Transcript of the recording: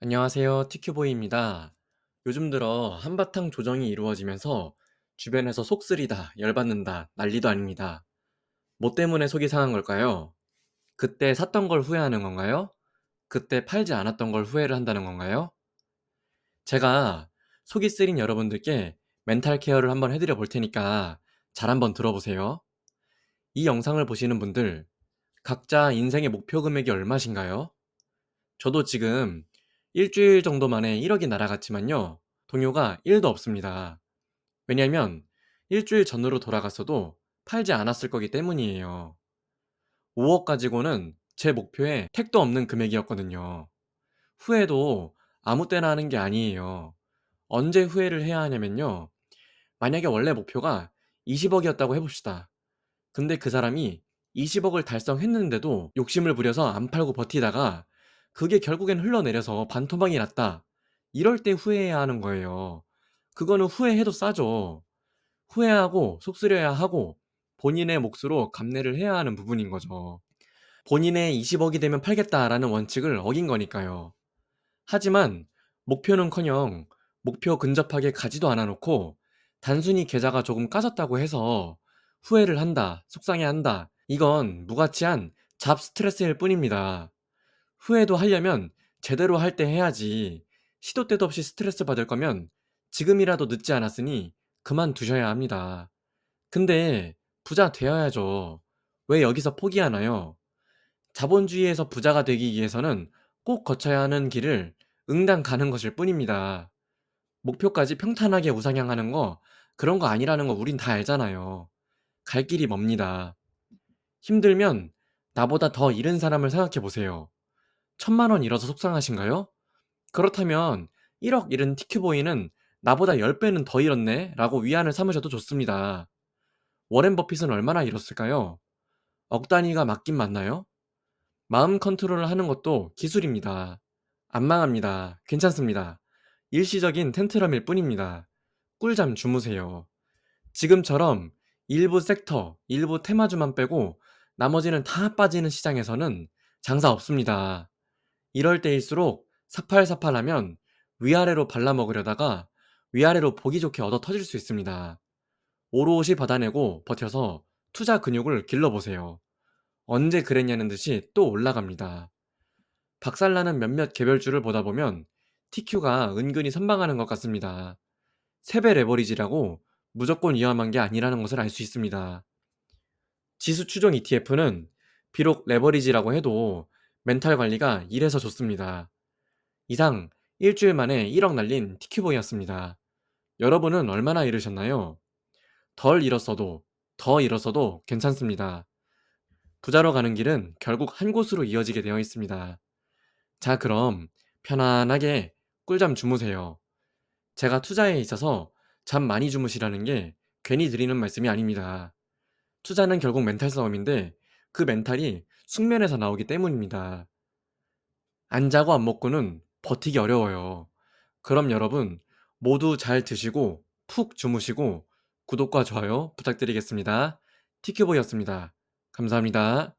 안녕하세요. 티큐보이입니다. 요즘 들어 한바탕 조정이 이루어지면서 주변에서 속 쓰리다, 열받는다, 난리도 아닙니다. 뭐 때문에 속이 상한 걸까요? 그때 샀던 걸 후회하는 건가요? 그때 팔지 않았던 걸 후회를 한다는 건가요? 제가 속이 쓰린 여러분들께 멘탈 케어를 한번 해드려 볼 테니까 잘 한번 들어보세요. 이 영상을 보시는 분들, 각자 인생의 목표 금액이 얼마신가요? 저도 지금 일주일 정도 만에 1억이 날아갔지만요. 동요가 1도 없습니다. 왜냐면 일주일 전으로 돌아갔어도 팔지 않았을 거기 때문이에요. 5억 가지고는 제 목표에 택도 없는 금액이었거든요. 후회도 아무 때나 하는 게 아니에요. 언제 후회를 해야 하냐면요. 만약에 원래 목표가 20억이었다고 해봅시다. 근데 그 사람이 20억을 달성했는데도 욕심을 부려서 안 팔고 버티다가 그게 결국엔 흘러내려서 반토막이 났다. 이럴 때 후회해야 하는 거예요. 그거는 후회해도 싸죠. 후회하고 속쓰려야 하고 본인의 몫으로 감내를 해야 하는 부분인 거죠. 본인의 20억이 되면 팔겠다라는 원칙을 어긴 거니까요. 하지만 목표는커녕 목표 근접하게 가지도 않아 놓고 단순히 계좌가 조금 까졌다고 해서 후회를 한다, 속상해한다. 이건 무가치한 잡 스트레스일 뿐입니다. 후회도 하려면 제대로 할 때 해야지. 시도 때도 없이 스트레스 받을 거면 지금이라도 늦지 않았으니 그만두셔야 합니다. 근데 부자 되어야죠. 왜 여기서 포기하나요? 자본주의에서 부자가 되기 위해서는 꼭 거쳐야 하는 길을 응당 가는 것일 뿐입니다. 목표까지 평탄하게 우상향하는 거 그런 거 아니라는 거 우린 다 알잖아요. 갈 길이 멉니다. 힘들면 나보다 더 잃은 사람을 생각해 보세요. 천만 원 잃어서 속상하신가요? 그렇다면 1억 잃은 티큐보이는 나보다 10 배는 더 잃었네 라고 위안을 삼으셔도 좋습니다. 워렌 버핏은 얼마나 잃었을까요? 억 단위가 맞긴 맞나요? 마음 컨트롤을 하는 것도 기술입니다. 안 망합니다. 괜찮습니다. 일시적인 텐트럼일 뿐입니다. 꿀잠 주무세요. 지금처럼 일부 섹터, 일부 테마주만 빼고 나머지는 다 빠지는 시장에서는 장사 없습니다. 이럴 때일수록 사팔사팔하면 위아래로 발라먹으려다가 위아래로 보기 좋게 얻어 터질 수 있습니다. 오롯이 받아내고 버텨서 투자 근육을 길러보세요. 언제 그랬냐는 듯이 또 올라갑니다. 박살나는 몇몇 개별주를 보다 보면 TQ가 은근히 선방하는 것 같습니다. 세배 레버리지라고 무조건 위험한 게 아니라는 것을 알 수 있습니다. 지수 추종 ETF는 비록 레버리지라고 해도 멘탈 관리가 이래서 좋습니다. 이상 일주일 만에 1억 날린 티큐보이였습니다. 여러분은 얼마나 잃으셨나요? 덜 잃었어도 더 잃었어도 괜찮습니다. 부자로 가는 길은 결국 한 곳으로 이어지게 되어 있습니다. 자, 그럼 편안하게 꿀잠 주무세요. 제가 투자에 있어서 잠 많이 주무시라는 게 괜히 드리는 말씀이 아닙니다. 투자는 결국 멘탈 싸움인데 그 멘탈이 숙면에서 나오기 때문입니다. 안 자고 안 먹고는 버티기 어려워요. 그럼 여러분 모두 잘 드시고 푹 주무시고 구독과 좋아요 부탁드리겠습니다. 티큐보이였습니다. 감사합니다.